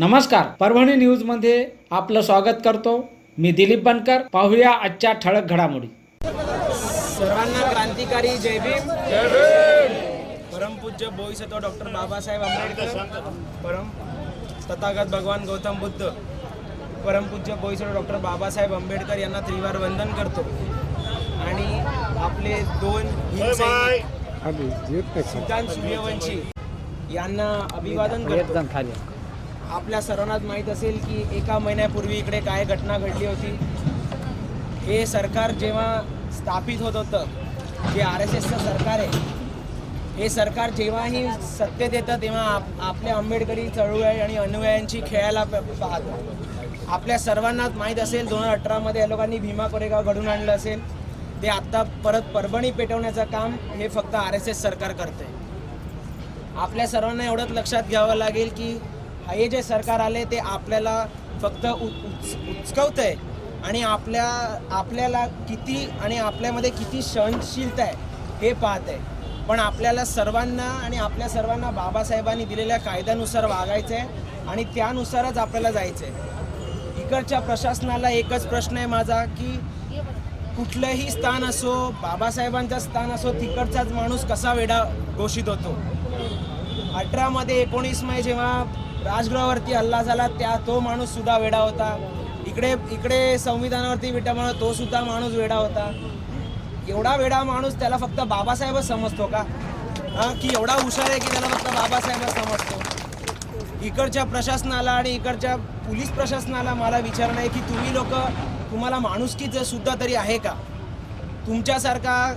नमस्कार परभणी न्यूजमध्ये आपलं स्वागत करतो. मी दिलीप बनकर पाहूया आजच्या ठळक घडामोडी. सर्वांना क्रांतिकारी जय भीम. परमपूज्य बोईसत्व डॉक्टर बाबासाहेब आंबेडकर. परम तथागत भगवान गौतम बुद्ध. परमपूज्य बोईसत्व डॉक्टर बाबासाहेब आंबेडकर यांना त्रिवार वंदन करतो. आणि आपले दोन सिद्धांत सूर्यवंशी यांना अभिवादन करतो. आपल्या सर्वांनाच माहीत असेल की एका महिन्यापूर्वी इकडे काय घटना घडली होती. हे सरकार जेव्हा स्थापित होत होतं जे आर एस एसचं सरकार आहे हे सरकार जेव्हाही सत्तेत येतं तेव्हा आप आपल्या आंबेडकरी चळवळी आणि अनुयायांची खेळायला पाहतं. आपल्या सर्वांनाच माहीत असेल दोन हजार अठरामध्ये या लोकांनी भीमा कोरेगाव घडून आणलं असेल. ते आत्ता परत परभणी पेटवण्याचं काम हे फक्त आर एस एस सरकार करते आपल्या सर्वांना एवढंच लक्षात घ्यावं लागेल की हे जे सरकार आले ते आपल्याला फक्त उ- आहे आणि आपल्या आपल्याला किती आणि आपल्यामध्ये किती सहनशीलता आहे हे पाहत आहे पण आपल्याला सर्वांना आणि आपल्या सर्वांना बाबासाहेबांनी दिलेल्या कायद्यानुसार वागायचं आहे आणि त्यानुसारच आपल्याला जायचं आहे इकडच्या प्रशासनाला एकच प्रश्न आहे माझा की कुठलंही स्थान असो बाबासाहेबांचं स्थान असो तिकडचाच माणूस कसा वेडा घोषित होतो? अठरामध्ये एकोणीस जेव्हा राजगृहावरती हल्ला झाला त्या तो माणूस सुद्धा वेडा होता. इकडे इकडे संविधानावरती विटामुळे तो सुद्धा माणूस वेडा होता. एवढा वेडा माणूस त्याला फक्त बाबासाहेबच समजतो का? हा की एवढा हुशार आहे की त्याला फक्त बाबासाहेबच समजतो. इकडच्या प्रशासनाला आणि इकडच्या पोलीस प्रशासनाला मला विचारणं आहे की तुम्ही लोक तुम्हाला माणुसकीचं सुद्धा तरी आहे का? तुमच्यासारखा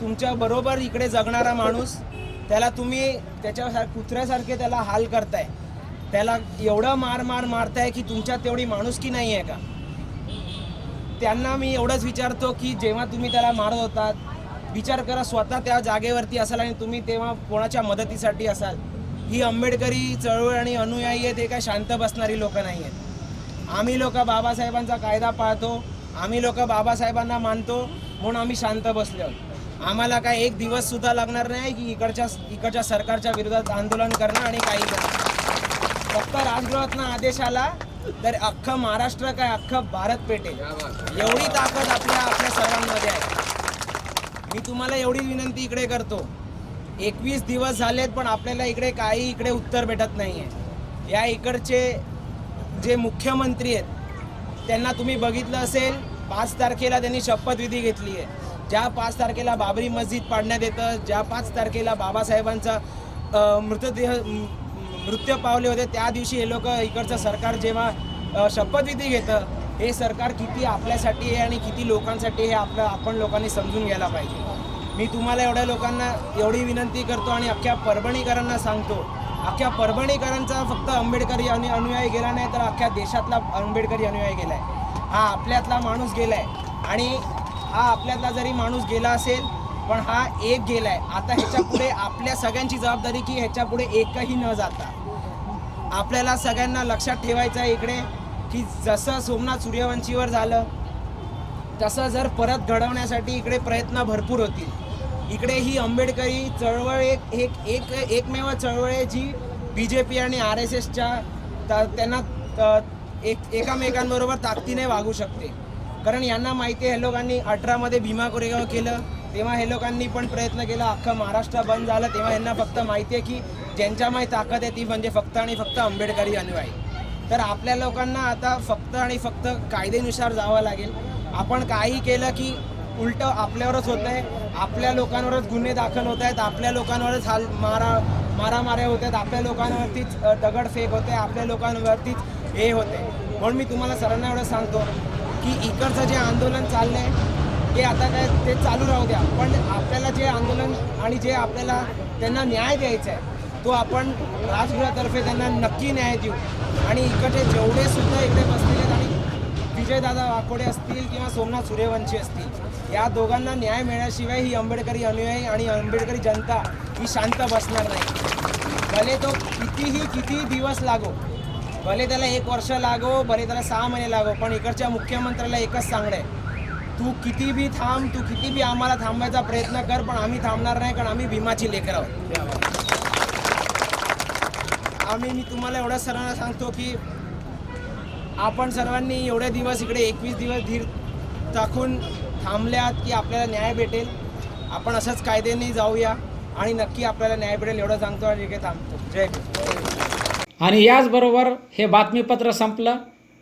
तुमच्या बरोबर इकडे जगणारा माणूस त्याला तुम्ही त्याच्यासार कुत्र्यासारखे त्याला हाल करताय. त्याला एवढं मार मार मारताय की तुमच्यात तेवढी माणुसकी नाही आहे का? त्यांना मी एवढंच विचारतो की जेव्हा तुम्ही त्याला मारत होतात विचार करा स्वतः त्या जागेवरती असाल आणि तुम्ही तेव्हा कोणाच्या मदतीसाठी असाल. ही आंबेडकरी चळवळ आणि अनुयायी आहेत हे काय शांत बसणारी लोक नाही आहेत आम्ही लोक बाबासाहेबांचा कायदा पाळतो आम्ही लोक बाबासाहेबांना मानतो म्हणून आम्ही शांत बसलो आहोत. आम्हाला काय एक दिवस सुद्धा लागणार नाही की इकडच्या इकडच्या सरकारच्या विरोधात आंदोलन करणं आणि काही करणं. फक्त राजगृहातनं आदेश आला तर अख्खं महाराष्ट्र काय? अख्खं भारत पेटेल. एवढी ताकद आपल्या आपल्या सर्वांमध्ये आहे. मी तुम्हाला एवढी विनंती इकडे करतो. एकवीस दिवस झालेत पण आपल्याला इकडे काही इकडे उत्तर भेटत नाही आहे या इकडचे जे मुख्यमंत्री आहेत त्यांना तुम्ही बघितलं असेल पाच तारखेला त्यांनी शपथविधी घेतली आहे. ज्या पाच तारखेला बाबरी मस्जिद पाडण्यात येतं ज्या पाच तारखेला बाबासाहेबांचा मृतदेह मृत्यू पावले होते. त्या दिवशी हे लोक इकडचं सरकार जेव्हा शपथविधी घेतं हे सरकार किती आपल्यासाठी आहे आणि किती लोकांसाठी हे आपलं आपण लोकांनी समजून घ्यायला पाहिजे. मी तुम्हाला एवढ्या लोकांना एवढी विनंती करतो आणि अख्ख्या परभणीकरांना सांगतो. अख्ख्या परभणीकरांचा फक्त आंबेडकरी आणि अनुयायी गेला नाही तर अख्ख्या देशातला आंबेडकरी अनुयायी आहे हा आपल्यातला माणूस गेला आहे आणि हा आपल्यातला जरी माणूस गेला असेल पण हा एक गेलाय. आता ह्याच्या पुढे आपल्या सगळ्यांची जबाबदारी की ह्याच्या पुढे एकही न जाता. आपल्याला सगळ्यांना लक्षात ठेवायचं आहे इकडे की जसं सोमनाथ सूर्यवंशीवर झालं तसं जर परत घडवण्यासाठी इकडे प्रयत्न भरपूर होतील. इकडे ही आंबेडकरी चळवळ एक एक एक एकमेव चळवळ आहे जी बी जे पी आणि आर एस एसच्या त्यांना एक एकामेकांबरोबर ताकदीने वागू शकते. कारण यांना माहिती आहे हे लोकांनी अठरामध्ये भीमा कोरेगाव केलं तेव्हा हे लोकांनी पण प्रयत्न केला अख्खं महाराष्ट्र बंद झालं. तेव्हा यांना फक्त माहिती आहे की ज्यांच्यामध्ये ताकद आहे ती म्हणजे फक्त आणि फक्त आंबेडकरी अनुयायी. तर आपल्या लोकांना आता फक्त आणि फक्त कायदेनुसार जावं लागेल. आपण काही केलं की उलट आपल्यावरच होत आहे. आपल्या लोकांवरच गुन्हे दाखल होत आहेत. आपल्या लोकांवरच हाल मारा मारामाऱ्या होत आहेत. आपल्या लोकांवरतीच दगडफेक होते आपल्या लोकांवरतीच हे होते म्हणून मी तुम्हाला सरांना एवढं सांगतो की इकडचं जे आंदोलन चाललं आहे ते आता काय ते चालू राहू द्या. पण आपल्याला जे आंदोलन आणि जे आपल्याला त्यांना न्याय द्यायचा आहे तो आपण राजगृहातर्फे त्यांना नक्की न्याय देऊ. आणि इकडचे जेवढे सुद्धा इकडे बसलेले आहेत आणि विजयदादा वाकोडे असतील किंवा सोमनाथ सूर्यवंशी असतील या दोघांना न्याय मिळाल्याशिवाय ही आंबेडकरी अनुयायी आणि आंबेडकरी जनता ही शांत बसणार नाही. भले तो कितीही किती दिवस लागो भले त्याला एक वर्ष लागो भले त्याला सहा महिने लागो पण इकडच्या मुख्यमंत्र्याला एकच सांगणं आहे. तू किती बी थांब तू किती बी आम्हाला थांबायचा प्रयत्न कर पण आम्ही थांबणार नाही कारण आम्ही भीमाची लेकरं आहोत. आम्ही मी तुम्हाला एवढ्या सर्वांना सांगतो की आपण सर्वांनी एवढे दिवस इकडे एकवीस दिवस धीर टाकून थांबल्यात की आपल्याला न्याय भेटेल. आपण असंच कायद्याने जाऊया आणि नक्की आपल्याला न्याय भेटेल एवढं सांगतो आणि इकडे थांबतो. जय आणि याचबरोबर हे बातमीपत्र संपलं.